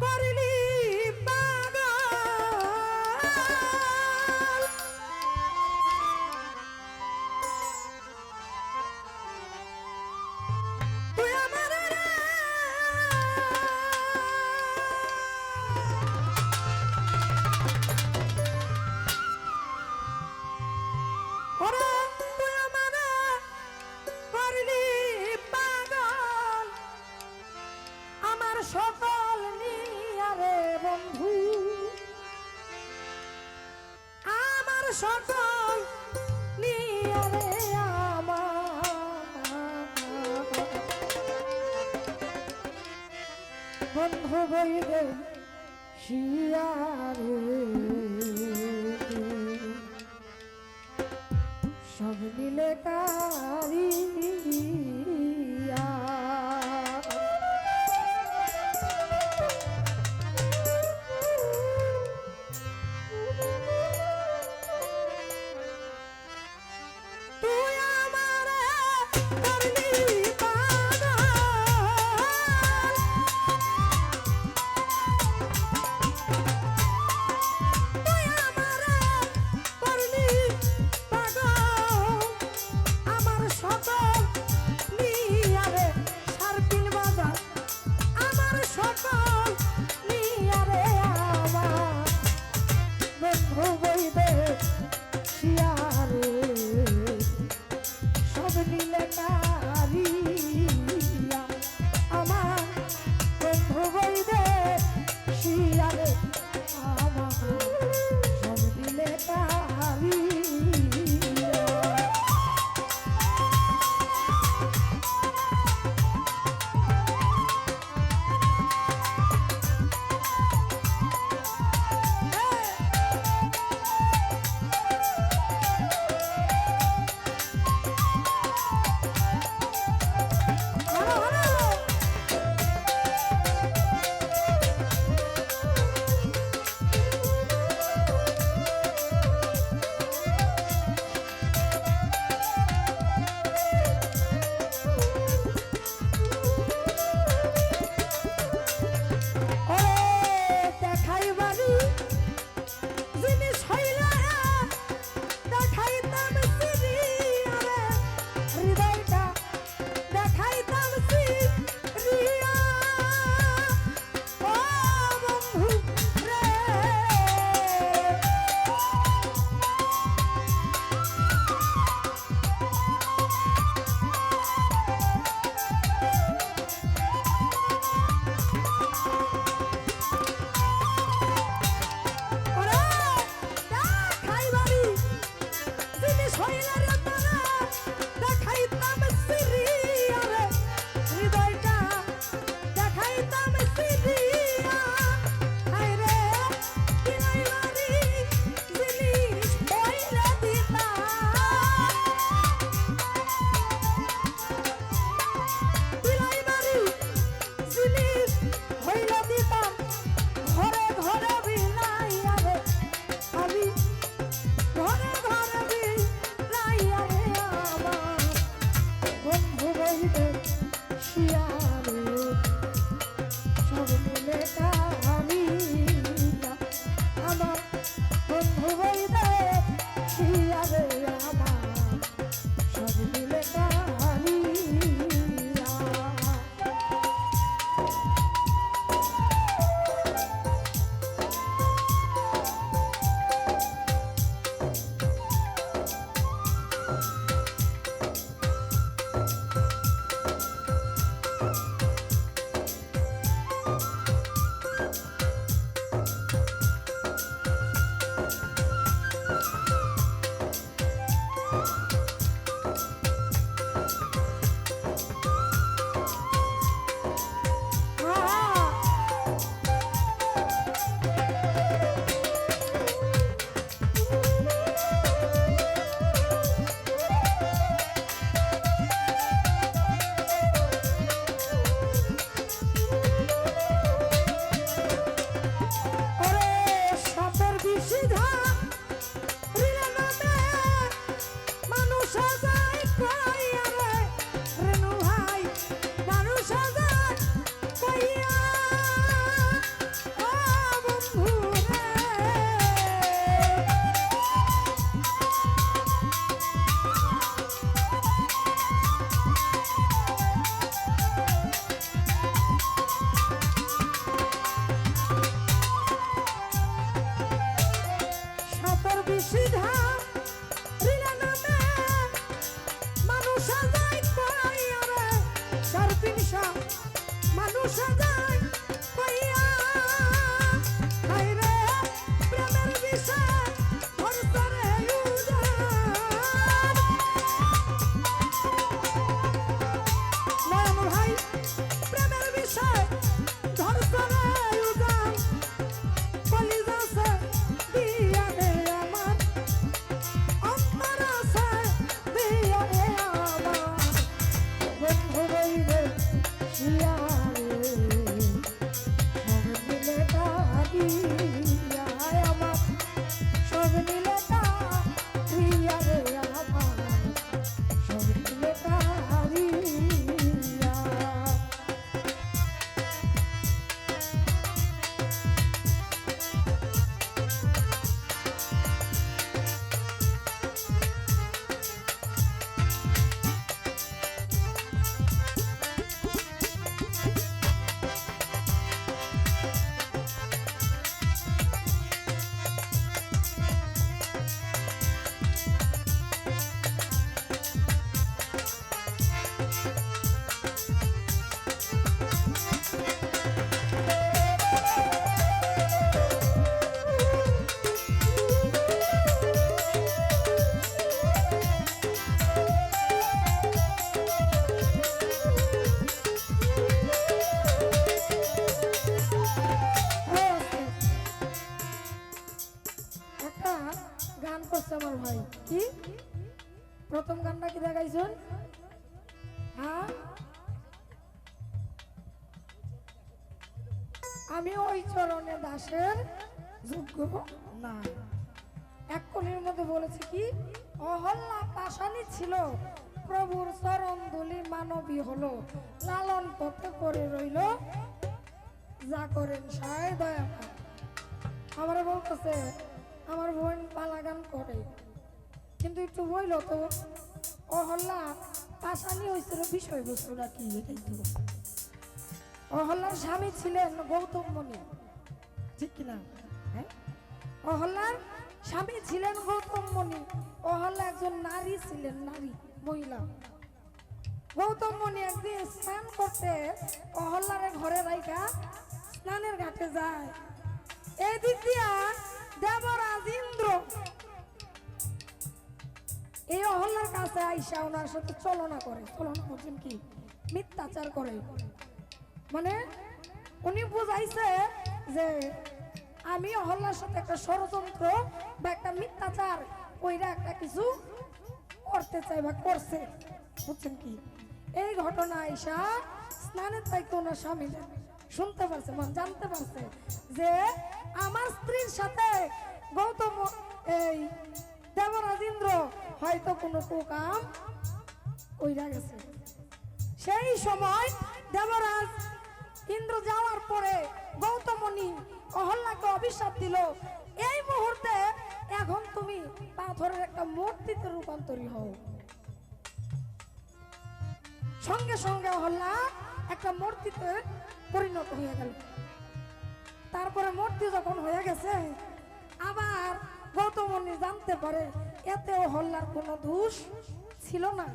Buddy. বন্ধু বইরে শিয়ারে সব মিলে কারিয়া তুই আমারে হইল মানুষ করছে আমার ভাই। কি? প্রথম গানটা কি দেখাইছেন? হ্যাঁ? আমি ওই চরণে দাসের যোগ্য না। এক কলির মধ্যে বলেছে কি অহল্লা পাশানি ছিল, প্রভুর চরণ ধুলি মানবী হলো। লালন পথে করে রইল। যা করেন সায় দয়া আমার বলতেছে আমার বোন পালা গান করে। কিন্তু একটু বইল তো অহল্লা পাশানি হয়েছিল বিষয়বস্তুটা কি এটাই তো। অহল্লার স্বামী ছিলেন গৌতম মণি ঠিক কিনা হ্যাঁ? অহল্লার স্বামী ছিলেন গৌতম মণি অহল্লা একজন নারী ছিলেন, নারী, মহিলা। গৌতম মণি একদিন স্নান করতে অহল্লারে ঘরে রাইকা স্নানের ঘাটে যায়। এই দিয়া দেবরাজ ইন্দ্র। এই অহল্লার কাছে আইসা ওনার সাথে চলনা করে। চলনা করছেন কি? মিথ্যাচার করে। মানে উনি বুঝাইছে যে আমি অহল্লার সাথে একটা ষড়যন্ত্র বা একটা মিথ্যাচার ওইরা একটা কিছু করতে চাই বা করছে। বুঝছেন কি? এই ঘটনা আইসা স্নানের তাইকে ওনার স্বামী শুনতে পারছে জানতে পারছে যে আমার স্ত্রীর সাথে গৌতম, এই দেবরাজেন্দ্র হয়তো কোনো কুকাম কইরা গেছে। সেই সময় দেবরাজ ইন্দ্র যাওয়ার পরে গৌতমণি অহল্লাকে অভিশাপ দিল, এই মুহূর্তে এখন তুমি পাথরের একটা মূর্তিতে রূপান্তরী হও। সঙ্গে সঙ্গে অহল্লা একটা মূর্তিতে পরিণত হয়ে গেল। তারপরে যখন হয়ে গেছে, আবার গৌতমণি জানতে পারে এতে অহল্লার কোনো দোষ ছিল না।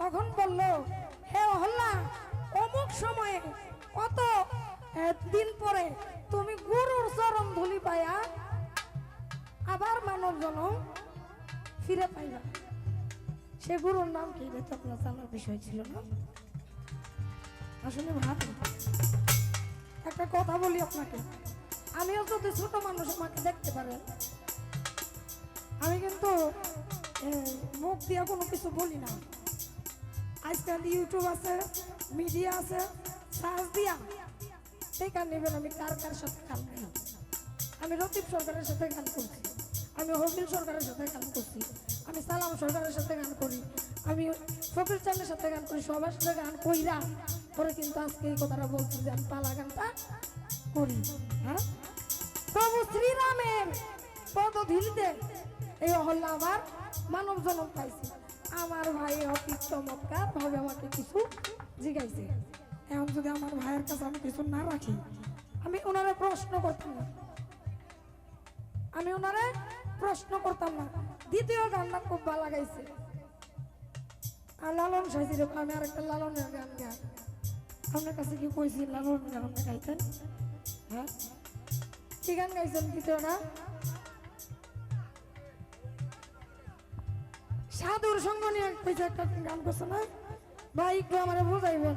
তখন বলল, হে অহল্লা অমুক সময়ে কত দিন পরে তুমি গুরুর চরণ ধুলি পায়া আবার মানব জনম ফিরে পাইবা সে গুরুর নাম কি? আপনার জানার বিষয় ছিল না। আসলে ভালো একটা কথা বলি আপনাকে। আমিও যদি ছোট মানুষ আমাকে দেখতে পারেন আমি কিন্তু মুখ দিয়ে কোনো কিছু বলি না। আজকাল ইউটিউব আছে, মিডিয়া আছে, সার্চ দিয়া দেখা নেবেন আমি কার কার সাথে গান গাই আমি রতিব সরকারের সাথে গান করছি, আমি হবিল সরকারের সাথে গান করছি, আমি সালাম সরকারের সাথে গান করি, আমি ফকির চান্দের সাথে গান করি, সবার সাথে গান কইরা পরে কিন্তু আজকে এই কথাটা বলছি যে আমি পালা গানটা করি হ্যাঁ? প্রভু শ্রীরামের পদধূলিতে এই অহল্লা আবার মানব জনম পাইছে। আমার ভাই অতি চমৎকার ভাবে আমাকে কিছু জিগাইছে। এখন যদি আমার ভাইয়ের কাছে আমি কিছু না রাখি, আমি ওনারে প্রশ্ন করতাম না। আমি ওনারে প্রশ্ন করতাম না। দ্বিতীয় গানটা খুব ভালো লাগাইছে। আর লালন সাইজির আমি আর একটা লালনের গান গাই। আপনার কাছে কি কইছি লালন গান আপনি গাইতেন। হ্যাঁ? কি গান গাইছেন কিছু না সাধুর সঙ্গ নিয়ে কইছে একটা গান করছে না? ভাই, একটু আমার বুঝাইবেন।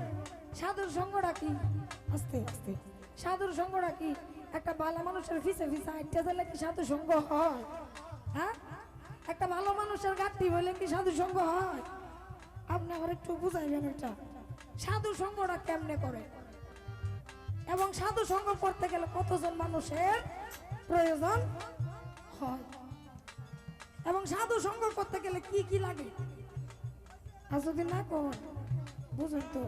সাধুর সঙ্গটা কি? আস্তে আস্তে। সাধুর সঙ্গটা কি? একটা ভালো মানুষের ফিসে ফিসে আইটা দিলে কি সাধু সঙ্গ হয়? হ্যাঁ? একটা ভালো মানুষের গাঠি হইলে কি সাধু সঙ্গ হয়? আপনি আমার একটু বুঝাইবেন এটা। সাধু সঙ্গটা কেমনে করে? এবং সাধু সঙ্গ করতে গেলে কতজন মানুষের প্রয়োজন হয়? এবং সাধু সঙ্গ করতে গেলে কি কি লাগে? আর যদি না কর বুঝুন তো।